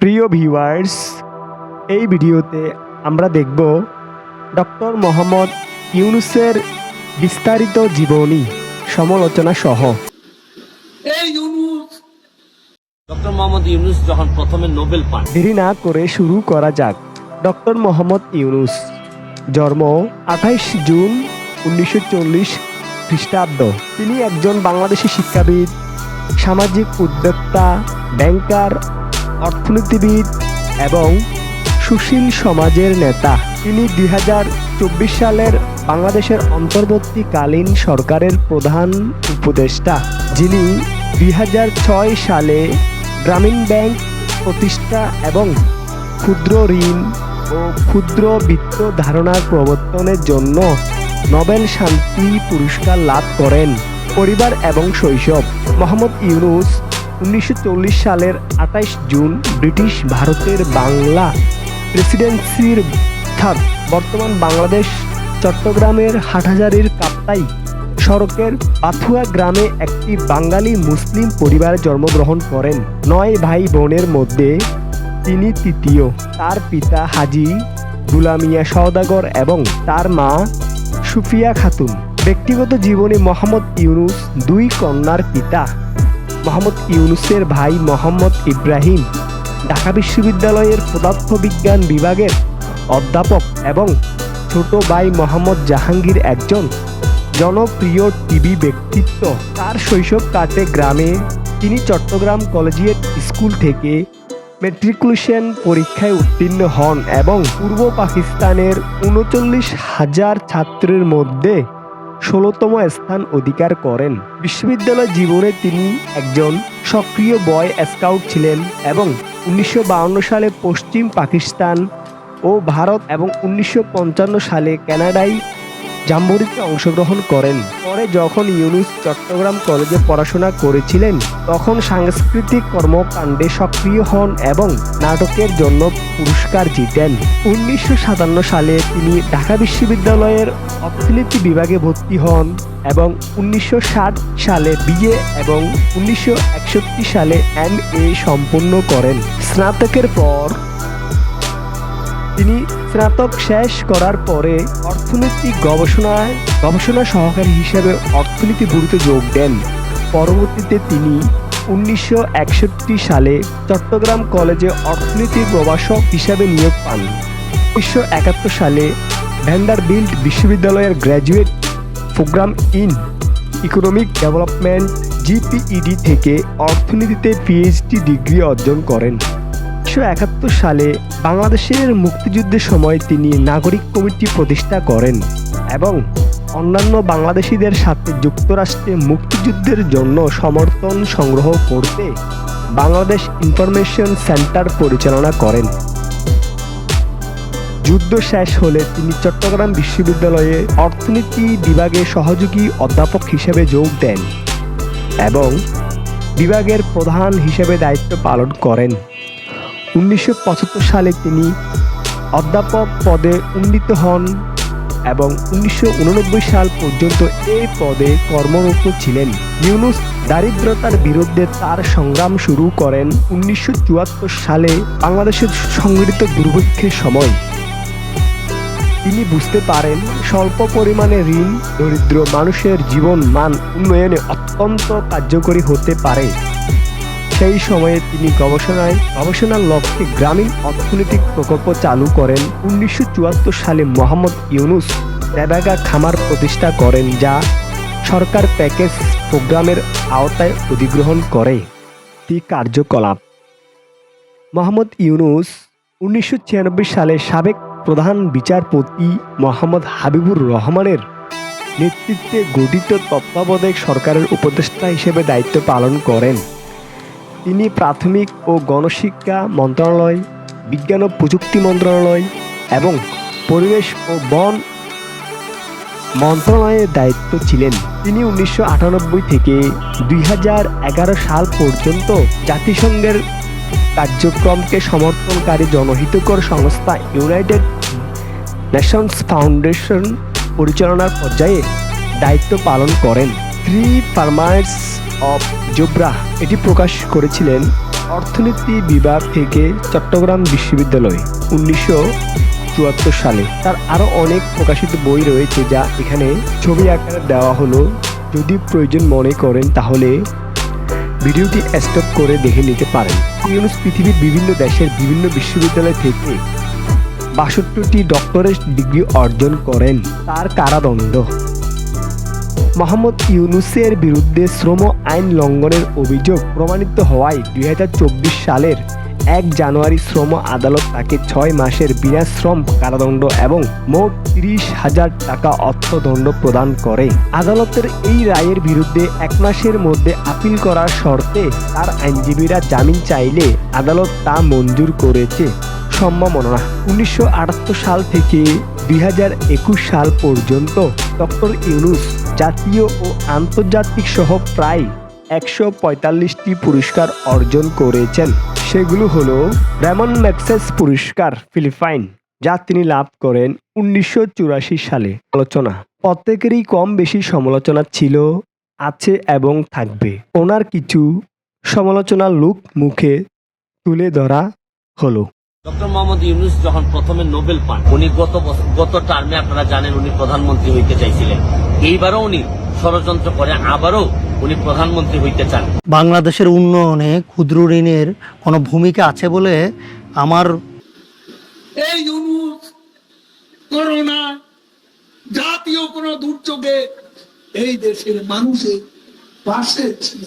প্রিয় ভিউয়ার্স এই ভিডিওতে আমরা দেখব ডক্টর মোহাম্মদ ইউনুসের বিস্তারিত জীবনী সমালোচনা সহ। ডক্টর মোহাম্মদ ইউনুস যখন প্রথমে নোবেল পান। দেরি না করে শুরু করা যাক। ডক্টর মোহাম্মদ ইউনুস জন্ম আঠাইশ জুন উনিশশো চল্লিশ খ্রিস্টাব্দ। তিনি একজন বাংলাদেশি শিক্ষাবিদ সামাজিক উদ্যোক্তা ব্যাংকার অর্থনীতিবিদ এবং সুশীল সমাজের নেতা। তিনি দুই হাজার চব্বিশ সালের বাংলাদেশের অন্তর্বর্তীকালীন সরকারের প্রধান উপদেষ্টা। যিনি দুই হাজার ছয় সালে গ্রামীণ ব্যাংক প্রতিষ্ঠা এবং ক্ষুদ্র ঋণ ও ক্ষুদ্র বিত্ত ধারণার প্রবর্তনের জন্য নোবেল শান্তি পুরস্কার লাভ করেন। পরিবার এবং শৈশব। মোহাম্মদ ইউনুস উনিশশো চল্লিশ সালের আঠাইশ জুন ব্রিটিশ ভারতের বাংলা প্রেসিডেন্সির বর্তমান বাংলাদেশ চট্টগ্রামের হাটহাজারির কাপ্তাই সড়কের পাথুয়া গ্রামে একটি বাঙালি মুসলিম পরিবারে জন্মগ্রহণ করেন। নয় ভাই বোনের মধ্যে তিনি তৃতীয়। তার পিতা হাজি গুলামিয়া সওদাগর এবং তার মা সুফিয়া খাতুন। ব্যক্তিগত জীবনে মোহাম্মদ ইউনুস দুই কন্যার পিতা। মোহাম্মদ ইউনুসের ভাই মোহাম্মদ ইব্রাহিম ঢাকা বিশ্ববিদ্যালয়ের পদার্থবিজ্ঞান বিভাগের অধ্যাপক এবং ছোট ভাই মোহাম্মদ জাহাঙ্গীর একজন জনপ্রিয় টিভি ব্যক্তিত্ব। তার শৈশব কাটে গ্রামে। তিনি চট্টগ্রাম কলেজিয়েট স্কুল থেকে ম্যাট্রিকুলেশন পরীক্ষায় উত্তীর্ণ হন এবং পূর্ব পাকিস্তানের উনচল্লিশ হাজার ছাত্রের মধ্যে ষোলোতম স্থান অধিকার করেন। বিশ্ববিদ্যালয় জীবনে তিনি একজন সক্রিয় বয় স্কাউট ছিলেন এবং উনিশশো সালে পশ্চিম পাকিস্তান ও ভারত এবং উনিশশো পঞ্চান্ন সালে কানাডায় জাম্বুরিতে অংশগ্রহণ করেন। পরে যখন ইউনুস চট্টগ্রাম কলেজে পড়াশোনা করেছিলেন, তখন সাংস্কৃতিক কর্মকাণ্ডে সক্রিয় হন এবং নাটকের জন্য পুরস্কার জিতেন। উনিশশো সাতান্ন সালে তিনি ঢাকা বিশ্ববিদ্যালয়ের অর্থনীতি বিভাগে ভর্তি হন এবং উনিশশো ষাট সালে বিএ এবং উনিশশো একষট্টি সালে এম এ সম্পন্ন করেন। স্নাতকের পর তিনি স্নাতক শেষ করার পরে অর্থনৈতিক গবেষণায় গবেষণা সহকারী হিসেবে অর্থনীতি ব্যুরোতে যোগ দেন। পরবর্তীতে তিনি উনিশশো একষট্টি সালে চট্টগ্রাম কলেজে অর্থনীতির প্রভাষক হিসাবে নিয়োগ পান। উনিশশো একাত্তর সালে ভ্যান্ডারবিল্ট বিশ্ববিদ্যালয়ের graduate program in economic development GPED থেকে অর্থনীতিতে পিএইচডি ডিগ্রি অর্জন করেন। উনিশশো একাত্তর সালে বাংলাদেশের মুক্তিযুদ্ধের সময় তিনি নাগরিক কমিটি প্রতিষ্ঠা করেন এবং অন্যান্য বাংলাদেশিদের সাথে যুক্তরাষ্ট্রে মুক্তিযুদ্ধের জন্য সমর্থন সংগ্রহ করতে বাংলাদেশ ইনফরমেশন সেন্টার পরিচালনা করেন। যুদ্ধ শেষ হলে তিনি চট্টগ্রাম বিশ্ববিদ্যালয়ে অর্থনীতি বিভাগে সহযোগী অধ্যাপক হিসেবে যোগ দেন এবং বিভাগের প্রধান হিসেবে দায়িত্ব পালন করেন। উনিশশো পঁচাত্তর সালে তিনি অধ্যাপক পদে উন্নীত হন এবং উনিশশো উননব্বই সাল পর্যন্ত এই পদে কর্মরত ছিলেন। ইউনুস দারিদ্রতার বিরুদ্ধে তার সংগ্রাম শুরু করেন উনিশশো চুয়াত্তর সালে বাংলাদেশের সংগঠিত দুর্ভিক্ষের সময়। তিনি বুঝতে পারেন, স্বল্প পরিমাণে ঋণ দরিদ্র মানুষের জীবন মান উন্নয়নে অত্যন্ত কার্যকরী হতে পারে। সেই সময়ে তিনি গবেষণায় গবেষণার লক্ষ্যে গ্রামীণ অর্থনৈতিক প্রকল্প চালু করেন। উনিশশো চুয়াত্তর সালে মোহাম্মদ ইউনুস রেবাগা খামার প্রতিষ্ঠা করেন, যা সরকার প্যাকেজ প্রোগ্রামের আওতায় অধিগ্রহণ করে। টি কার্যকলাপ। মোহাম্মদ ইউনুস উনিশশো ছিয়ানব্বই সালে সাবেক প্রধান বিচারপতি মোহাম্মদ হাবিবুর রহমানের নেতৃত্বে গঠিত তত্ত্বাবধায়ক সরকারের উপদেষ্টা হিসেবে দায়িত্ব পালন করেন। তিনি প্রাথমিক ও গণশিক্ষা মন্ত্রণালয়, বিজ্ঞান ও প্রযুক্তি মন্ত্রণালয় এবং পরিবেশ ও বন মন্ত্রণালয়ের দায়িত্ব ছিলেন। তিনি উনিশশো আটানব্বই থেকে দুই হাজার এগারো সাল পর্যন্ত জাতিসংঘের কার্যক্রমকে সমর্থনকারী জনহিতকর সংস্থা ইউনাইটেড নেশনস ফাউন্ডেশন পরিচালনার পর্যায়ে দায়িত্ব পালন করেন। থ্রি ফার্মার্স অফ জোব্রা এটি প্রকাশ করেছিলেন অর্থনীতি বিভাগ থেকে চট্টগ্রাম বিশ্ববিদ্যালয় উনিশশো চুয়াত্তর সালে। তার আরও অনেক প্রকাশিত বই রয়েছে যা এখানে ছবি আকারে দেওয়া হলো। যদি প্রয়োজন মনে করেন, তাহলে ভিডিওটি স্টপ করে দেখে নিতে পারেন। ইউনুস পৃথিবীর বিভিন্ন দেশের বিভিন্ন বিশ্ববিদ্যালয় থেকে বাষট্টিটি ডক্টরেট ডিগ্রি অর্জন করেন। তার কারাদণ্ড মোহাম্মদ ইউনুসের বিরুদ্ধে শ্রম আইন লঙ্ঘনের অভিযোগ প্রমাণিত হওয়ায় দুই চব্বিশ সালের এক জানুয়ারি শ্রম আদালত তাকে ছয় মাসের বিনাশ্রম কারাদণ্ড এবং মোট তিরিশ হাজার টাকা অর্থদণ্ড প্রদান করে। আদালতের এই রায়ের বিরুদ্ধে এক মাসের মধ্যে আপিল করার শর্তে তার আইনজীবীরা জামিন চাইলে আদালত তা মঞ্জুর করেছে। সম্ভাবনা উনিশশো আটাত্তর সাল থেকে দুই হাজার একুশ সাল পর্যন্ত ডক্টর ইউনুস জাতীয় ও আন্তর্জাতিক সহ প্রায় একশো পঁয়তাল্লিশটি পুরস্কার অর্জন করেছেন। সেগুলো হলো রেমন ম্যাক্সেস পুরস্কার ফিলিপাইন, যা তিনি লাভ করেন উনিশশো চুরাশি সালে। আলোচনা। প্রত্যেকেরই কম বেশি সমালোচনা ছিল, আছে এবং থাকবে। ওনার কিছু সমালোচনা লুক মুখে তুলে ধরা হলো। ডক্টর মোহাম্মদ ইউনুস যখন প্রথমে নোবেল পান উনি গত গত টার্মে আপনারা জানেন উনি প্রধানমন্ত্রী হইতে চাইছিলেন। এইবারও উনি ষড়যন্ত্র করে আবারও উনি প্রধানমন্ত্রী হইতে চান। বাংলাদেশের উন্নয়নে ক্ষুদ্র ঋণের কোনো ভূমিকা আছে বলে আমার এই ইউনুস করোনা জাতীয় কোন দুর্যোগে এই দেশের মানুষের পাশে ছিল।